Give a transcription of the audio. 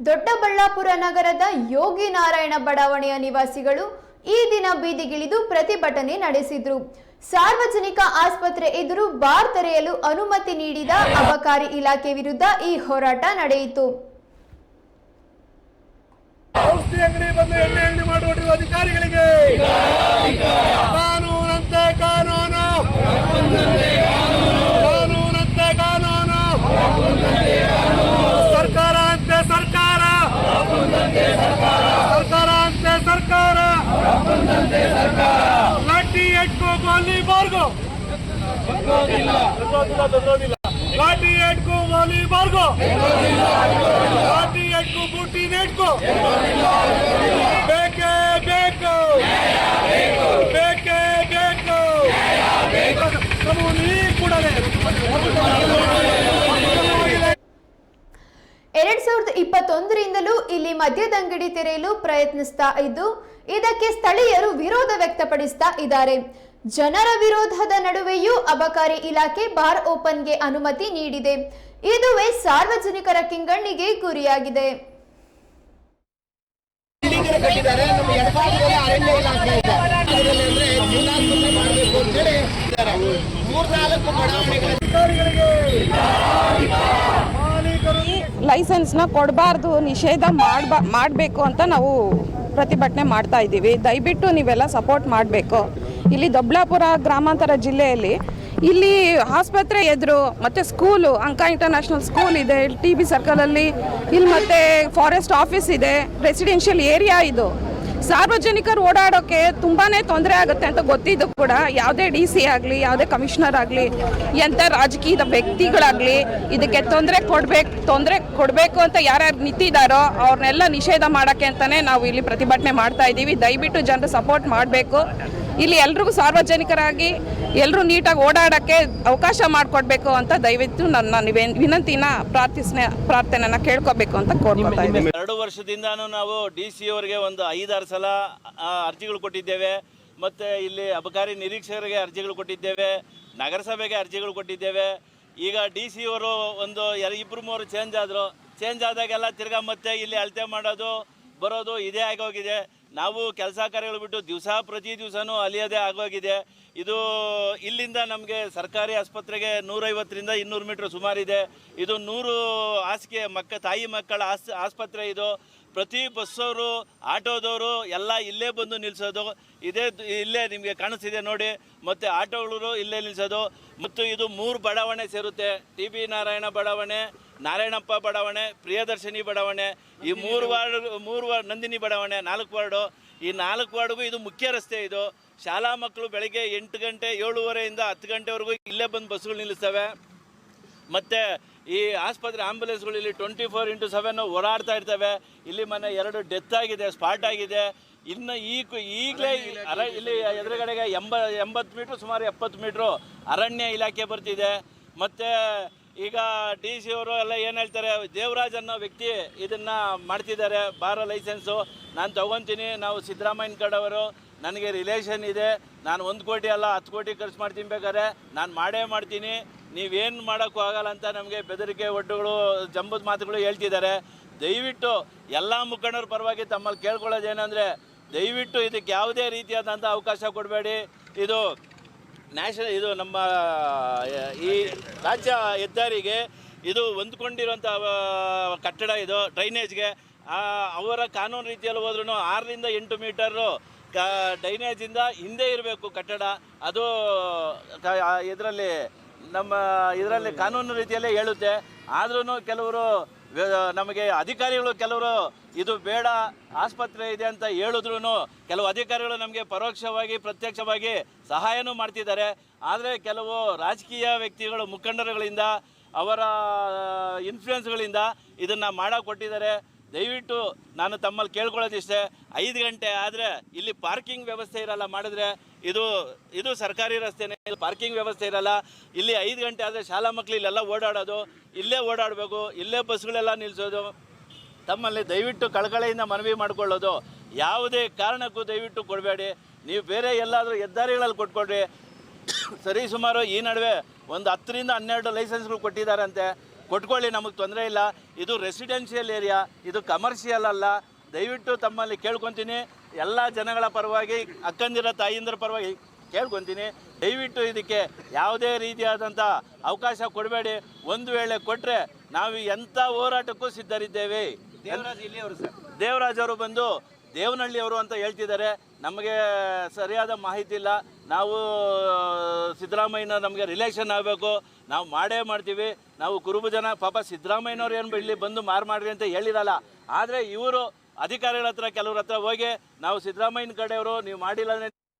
ದೊಡ್ಡಬಳ್ಳಾಪುರ ನಗರದ ಯೋಗಿ ನಾರಾಯಣ ಬಡಾವಣೆಯ ನಿವಾಸಿಗಳು ಈ ದಿನ ಬೀದಿಗಿಳಿದು ಪ್ರತಿಭಟನೆ ನಡೆಸಿದ್ರು. ಸಾರ್ವಜನಿಕ ಆಸ್ಪತ್ರೆ ಎದುರು ಬಾರ್ ತೆರೆಯಲು ಅನುಮತಿ ನೀಡಿದ ಅಬಕಾರಿ ಇಲಾಖೆ ವಿರುದ್ಧ ಈ ಹೋರಾಟ ನಡೆಯಿತು. ಔಷಧಿ ಅಂಗಡಿ ಎಣ್ಣೆ ಅಂಗಡಿ ಮಾಡುವ ಅಧಿಕಾರಿಗಳಿಗೆ ಕಾನೂನಂತೆ ಕಾನೂನು ಕಾನೂನಂತೆ ಕಾನೂನು ಸರ್ಕಾರ ಅಂತೆ ಸರ್ಕಾರ ಸರ್ಕಾರ ಅಂತೆ ಸರ್ಕಾರ ಲಾಠಿ ಎಟ್ಕೋ ಗೋಲಿ ಬಾರ್ಗೋ ಲಾಠಿ ಎಟ್ಕೋ ಗೋಲಿ ಬಾರ್ಗೋ ಲಾಠಿ ಎಟ್ಕೋ ಬೂಟಿ ನೆಟ್ಕೋ. ಬೇಕೇ ಬೇಕು. ಬೇಕೇ ಬೇಕು. ಪ್ರಭು ಈ ಕೂಡಲೇ ಎರಡ್ ಸಾವಿರದ ಇಪ್ಪತ್ತೊಂದರಿಂದಲೂ ಇಲ್ಲಿ ಮದ್ಯದಂಗಡಿ ತೆರೆಯಲು ಪ್ರಯತ್ನಿಸ್ತಾ ಇದ್ದು, ಇದಕ್ಕೆ ಸ್ಥಳೀಯರು ವಿರೋಧ ವ್ಯಕ್ತಪಡಿಸ್ತಾ ಇದ್ದಾರೆ. ಜನರ ವಿರೋಧದ ನಡುವೆಯೂ ಅಬಕಾರಿ ಇಲಾಖೆ ಬಾರ್ ಓಪನ್ಗೆ ಅನುಮತಿ ನೀಡಿದೆ. ಇದುವೇ ಸಾರ್ವಜನಿಕರ ಕಿಂಗಣ್ಣಿಗೆ ಗುರಿಯಾಗಿದೆ. ಲೈಸೆನ್ಸ್ನ ಕೊಡಬಾರ್ದು, ನಿಷೇಧ ಮಾಡಬಾ, ಮಾಡಬೇಕು ಅಂತ ನಾವು ಪ್ರತಿಭಟನೆ ಮಾಡ್ತಾ ಇದ್ದೀವಿ. ದಯವಿಟ್ಟು ನೀವೆಲ್ಲ ಸಪೋರ್ಟ್ ಮಾಡಬೇಕು. ಇಲ್ಲಿ ದೊಬ್ಲಾಪುರ ಗ್ರಾಮಾಂತರ ಜಿಲ್ಲೆಯಲ್ಲಿ ಇಲ್ಲಿ ಆಸ್ಪತ್ರೆ ಎದುರು ಮತ್ತು ಸ್ಕೂಲು ಅಂಕ ಇಂಟರ್ನ್ಯಾಷನಲ್ ಸ್ಕೂಲ್ ಇದೆ. ಟಿ ಬಿ ಸರ್ಕಲಲ್ಲಿ ಇಲ್ಲಿ ಮತ್ತು ಫಾರೆಸ್ಟ್ ಆಫೀಸ್ ಇದೆ. ರೆಸಿಡೆನ್ಷಿಯಲ್ ಏರಿಯಾ ಇದು. ಸಾರ್ವಜನಿಕರು ಓಡಾಡೋಕ್ಕೆ ತುಂಬಾ ತೊಂದರೆ ಆಗುತ್ತೆ ಅಂತ ಗೊತ್ತಿದ್ದು ಕೂಡ ಯಾವುದೇ ಡಿ ಸಿ ಆಗಲಿ, ಯಾವುದೇ ಕಮಿಷನರ್ ಆಗಲಿ, ಎಂಥ ರಾಜಕೀಯದ ವ್ಯಕ್ತಿಗಳಾಗಲಿ ಇದಕ್ಕೆ ತೊಂದರೆ ಕೊಡಬೇಕು ತೊಂದರೆ ಕೊಡಬೇಕು ಅಂತ ಯಾರ್ಯಾರು ನಿಂತಿದ್ದಾರೋ ಅವ್ರನ್ನೆಲ್ಲ ನಿಷೇಧ ಮಾಡೋಕ್ಕೆ ಅಂತಲೇ ನಾವು ಇಲ್ಲಿ ಪ್ರತಿಭಟನೆ ಮಾಡ್ತಾ ಇದ್ದೀವಿ. ದಯವಿಟ್ಟು ಜನರು ಸಪೋರ್ಟ್ ಮಾಡಬೇಕು. ಇಲ್ಲಿ ಎಲ್ರಿಗೂ ಸಾರ್ವಜನಿಕರಾಗಿ ಎಲ್ಲರೂ ನೀಟಾಗಿ ಓಡಾಡೋಕ್ಕೆ ಅವಕಾಶ ಮಾಡಿಕೊಡ್ಬೇಕು ಅಂತ ದಯವಿಟ್ಟು ನನ್ನ ನಿವೇ ವಿನಂತಿನ ಪ್ರಾರ್ಥಿಸ್ನೆ ಪ್ರಾರ್ಥನೆನ ಕೇಳ್ಕೋಬೇಕು ಅಂತ ಕೋರ್ತಾ ಇದ್ದೀನಿ. ಎರಡು ವರ್ಷದಿಂದಾನು ನಾವು ಡಿ ಸಿ ಅವರಿಗೆ ಒಂದು ಐದಾರು ಸಲ ಅರ್ಜಿಗಳು ಕೊಟ್ಟಿದ್ದೇವೆ. ಮತ್ತು ಇಲ್ಲಿ ಅಬಕಾರಿ ನಿರೀಕ್ಷಕರಿಗೆ ಅರ್ಜಿಗಳು ಕೊಟ್ಟಿದ್ದೇವೆ. ನಗರಸಭೆಗೆ ಅರ್ಜಿಗಳು ಕೊಟ್ಟಿದ್ದೇವೆ. ಈಗ ಡಿ ಸಿ ಅವರು ಒಂದು ಇಬ್ಬರು ಮೂರು ಚೇಂಜ್ ಆದರು. ಚೇಂಜ್ ಆದಾಗೆಲ್ಲ ತಿರ್ಗಾ ಮತ್ತೆ ಇಲ್ಲಿ ಅಳತೆ ಮಾಡೋದು ಬರೋದು ಇದೇ ಆಗೋಗಿದೆ ನಾವು ಕೆಲಸ ಕಾರ್ಯಗಳು ಬಿಟ್ಟು ದಿವಸ ಪ್ರತಿ ದಿವಸನೂ ಅಲಿಯದೇ ಆಗೋಗಿದೆ ಇದು ಇಲ್ಲಿಂದ ನಮಗೆ ಸರ್ಕಾರಿ ಆಸ್ಪತ್ರೆಗೆ ನೂರೈವತ್ತರಿಂದ ಇನ್ನೂರು ಮೀಟ್ರ್ ಸುಮಾರಿದೆ. ಇದು ನೂರು ಹಾಸಿಗೆ ಮಕ್ಕ, ತಾಯಿ ಮಕ್ಕಳ ಆಸ್ ಆಸ್ಪತ್ರೆ ಇದು. ಪ್ರತಿ ಬಸ್ಸವರು ಆಟೋದವರು ಎಲ್ಲ ಇಲ್ಲೇ ಬಂದು ನಿಲ್ಲಿಸೋದು ಇದೇ ಇಲ್ಲೇ ನಿಮಗೆ ಕಾಣಿಸ್ತಿದೆ ನೋಡಿ. ಮತ್ತು ಆಟೋಗಳು ಇಲ್ಲೇ ನಿಲ್ಲಿಸೋದು ಮತ್ತು ಇದು ಮೂರು ಬಡಾವಣೆ ಸೇರುತ್ತೆ. ಟಿ ಬಿ ನಾರಾಯಣ ಬಡಾವಣೆ ನಾರಾಯಣಪ್ಪ ಬಡಾವಣೆ ಪ್ರಿಯದರ್ಶಿನಿ ಬಡಾವಣೆ ಈ ಮೂರು ವಾರ್ಡ್ ಮೂರು ವಾರ್ಡ್ ನಂದಿನಿ ಬಡಾವಣೆ ನಾಲ್ಕು ವಾರ್ಡು ಈ ನಾಲ್ಕು ವಾರ್ಡ್ಗೂ ಇದು ಮುಖ್ಯ ರಸ್ತೆ ಇದು. ಶಾಲಾ ಮಕ್ಕಳು ಬೆಳಗ್ಗೆ ಎಂಟು ಗಂಟೆ ಏಳುವರೆಯಿಂದ ಹತ್ತು ಗಂಟೆವರೆಗೂ ಇಲ್ಲೇ ಬಂದು ಬಸ್ಸುಗಳು ನಿಲ್ಲಿಸ್ತವೆ. ಮತ್ತು ಈ ಆಸ್ಪತ್ರೆ ಆಂಬ್ಯುಲೆನ್ಸ್ಗಳು ಇಲ್ಲಿ ಟ್ವೆಂಟಿ ಫೋರ್ ಇಂಟು ಸೆವೆನ್ ಓಡಾಡ್ತಾ ಇರ್ತವೆ. ಇಲ್ಲಿ ಮನೆ ಎರಡು ಡೆತ್ ಆಗಿದೆ ಸ್ಪಾಟ್ ಆಗಿದೆ. ಇನ್ನು ಈ ಈಗಲೇ ಅರ ಇಲ್ಲಿ ಎದುರುಗಡೆಗೆ ಎಂಬ ಎಂಬತ್ತು ಮೀಟ್ರ್ ಸುಮಾರು ಎಪ್ಪತ್ತು ಮೀಟ್ರು ಅರಣ್ಯ ಇಲಾಖೆ ಬರ್ತಿದೆ. ಮತ್ತು ಈಗ ಡಿ ಸಿ ಅವರು ಎಲ್ಲ ಏನು ಹೇಳ್ತಾರೆ, ದೇವರಾಜ್ ಅನ್ನೋ ವ್ಯಕ್ತಿ ಇದನ್ನು ಮಾಡ್ತಿದ್ದಾರೆ ಬಾರ ಲೈಸೆನ್ಸು ನಾನು ತೊಗೊತೀನಿ, ನಾವು ಸಿದ್ದರಾಮಯ್ಯನ ಕಡೆಯವರು, ನನಗೆ ರಿಲೇಷನ್ ಇದೆ, ನಾನು ಒಂದು ಕೋಟಿ ಅಲ್ಲ, ಹತ್ತು ಕೋಟಿ ಖರ್ಚು ಮಾಡ್ತೀನಿ ಬೇಕಾದ್ರೆ, ನಾನು ಮಾಡೇ ಮಾಡ್ತೀನಿ. ನೀವೇನು ಮಾಡೋಕ್ಕೂ ಆಗಲ್ಲ ಅಂತ ನಮಗೆ ಬೆದರಿಕೆ, ಒಡ್ಡುಗಳು, ಜಂಬದ ಮಾತುಗಳು ಹೇಳ್ತಿದ್ದಾರೆ. ದಯವಿಟ್ಟು ಎಲ್ಲ ಮುಖಂಡರ ಪರವಾಗಿ ತಮ್ಮಲ್ಲಿ ಕೇಳ್ಕೊಳ್ಳೋದೇನೆಂದರೆ, ದಯವಿಟ್ಟು ಇದಕ್ಕೆ ಯಾವುದೇ ರೀತಿಯಾದಂಥ ಅವಕಾಶ ಕೊಡಬೇಡಿ. ಇದು ನ್ಯಾಷನಲ್ ಇದು ನಮ್ಮ ಈ ರಾಜ್ಯ ಹೆದ್ದಾರಿಗೆ ಇದು ಹೊಂದ್ಕೊಂಡಿರುವಂಥ ಕಟ್ಟಡ ಇದು, ಡ್ರೈನೇಜ್ಗೆ ಅವರ ಕಾನೂನು ರೀತಿಯಲ್ಲಿ ಹೋದ್ರೂ ಆರರಿಂದ ಎಂಟು ಮೀಟರು ಕ ಡ್ರೈನೇಜಿಂದ ಹಿಂದೆ ಇರಬೇಕು ಕಟ್ಟಡ. ಅದು ಇದರಲ್ಲಿ ನಮ್ಮ, ಇದರಲ್ಲಿ ಕಾನೂನು ರೀತಿಯಲ್ಲೇ ಹೇಳುತ್ತೆ. ಆದ್ರೂ ಕೆಲವರು ನಮಗೆ ಅಧಿಕಾರಿಗಳು ಕೆಲವರು, ಇದು ಬೇಡ, ಆಸ್ಪತ್ರೆ ಇದೆ ಅಂತ ಹೇಳಿದ್ರು ಕೆಲವು ಅಧಿಕಾರಿಗಳು ನಮಗೆ ಪರೋಕ್ಷವಾಗಿ, ಪ್ರತ್ಯಕ್ಷವಾಗಿ ಸಹಾಯನೂ ಮಾಡ್ತಿದ್ದಾರೆ. ಆದರೆ ಕೆಲವು ರಾಜಕೀಯ ವ್ಯಕ್ತಿಗಳು, ಮುಖಂಡರುಗಳಿಂದ, ಅವರ ಇನ್ಫ್ಲುಯೆನ್ಸ್ಗಳಿಂದ ಇದನ್ನು ಮಾಡಕ್ಕೆ ಕೊಟ್ಟಿದ್ದಾರೆ ದಯವಿಟ್ಟು ನಾನು ತಮ್ಮಲ್ಲಿ ಕೇಳ್ಕೊಳ್ಳೋದಿಷ್ಟೇ ಐದು ಗಂಟೆ ಆದರೆ ಇಲ್ಲಿ ಪಾರ್ಕಿಂಗ್ ವ್ಯವಸ್ಥೆ ಇರಲ್ಲ, ಮಾಡಿದ್ರೆ ಇದು ಇದು ಸರ್ಕಾರಿ ರಸ್ತೆನೇ, ಇಲ್ಲಿ ಪಾರ್ಕಿಂಗ್ ವ್ಯವಸ್ಥೆ ಇರಲ್ಲ. ಇಲ್ಲಿ ಐದು ಗಂಟೆ ಆದರೆ ಶಾಲಾ ಮಕ್ಕಳು ಇಲ್ಲೆಲ್ಲ ಓಡಾಡೋದು, ಇಲ್ಲೇ ಓಡಾಡಬೇಕು, ಇಲ್ಲೇ ಬಸ್ಗಳೆಲ್ಲ ನಿಲ್ಲಿಸೋದು ತಮ್ಮಲ್ಲಿ ದಯವಿಟ್ಟು ಕಳಕಳೆಯಿಂದ ಮನವಿ ಮಾಡಿಕೊಳ್ಳೋದು. ಯಾವುದೇ ಕಾರಣಕ್ಕೂ ದಯವಿಟ್ಟು ಕೊಡಬೇಡಿ. ನೀವು ಬೇರೆ ಎಲ್ಲಾದರೂ ಹೆದ್ದಾರಿಗಳಲ್ಲಿ ಕೊಟ್ಕೊಡ್ರಿ. ಸರಿ, ಸುಮಾರು ಈ ನಡುವೆ ಒಂದು ಹತ್ತರಿಂದ ಹನ್ನೆರಡು ಲೈಸೆನ್ಸ್ಗಳು ಕೊಟ್ಟಿದ್ದಾರಂತೆ. ಕೊಟ್ಕೊಳ್ಳಿ ನಮಗೆ ತೊಂದರೆ ಇಲ್ಲ. ಇದು ರೆಸಿಡೆನ್ಷಿಯಲ್ ಏರಿಯಾ ಇದು ಕಮರ್ಷಿಯಲ್ ಅಲ್ಲ. ದಯವಿಟ್ಟು ತಮ್ಮಲ್ಲಿ ಕೇಳ್ಕೊತೀನಿ. ಎಲ್ಲ ಜನಗಳ ಪರವಾಗಿ ಅಕ್ಕಂದಿರ ತಾಯಿಂದರ ಪರವಾಗಿ ಕೇಳ್ಕೊತೀನಿ. ದಯವಿಟ್ಟು ಇದಕ್ಕೆ ಯಾವುದೇ ರೀತಿಯಾದಂಥ ಅವಕಾಶ ಕೊಡಬೇಡಿ. ಒಂದು ವೇಳೆ ಕೊಟ್ಟರೆ ನಾವು ಎಂಥ ಹೋರಾಟಕ್ಕೂ ಸಿದ್ಧರಿದ್ದೇವೆ. ದೇವರಾಜ್ ಅವರು ಬಂದು ದೇವನಹಳ್ಳಿಯವರು ಅಂತ ಹೇಳ್ತಿದ್ದಾರೆ. ನಮಗೆ ಸರಿಯಾದ ಮಾಹಿತಿ ಇಲ್ಲ. ನಾವು ಸಿದ್ದರಾಮಯ್ಯನ ನಮಗೆ ರಿಲೇಷನ್ ಆಗಬೇಕು. ನಾವು ಮಾಡೇ ಮಾಡ್ತೀವಿ. ನಾವು ಕುರುಬು ಜನ ಪಾಪ ಸಿದ್ದರಾಮಯ್ಯನವ್ರು ಏನು ಇಲ್ಲಿ ಬಂದು ಮಾರು ಮಾಡ್ರಿ ಅಂತ ಹೇಳಿರಲ್ಲ. ಆದರೆ ಇವರು ಅಧಿಕಾರಿಗಳ ಹತ್ರ, ಕೆಲವ್ರ ಹತ್ರ ಹೋಗಿ ನಾವು ಸಿದ್ದರಾಮಯ್ಯನ ಕಡೆಯವರು, ನೀವು ಮಾಡಿಲ್ಲ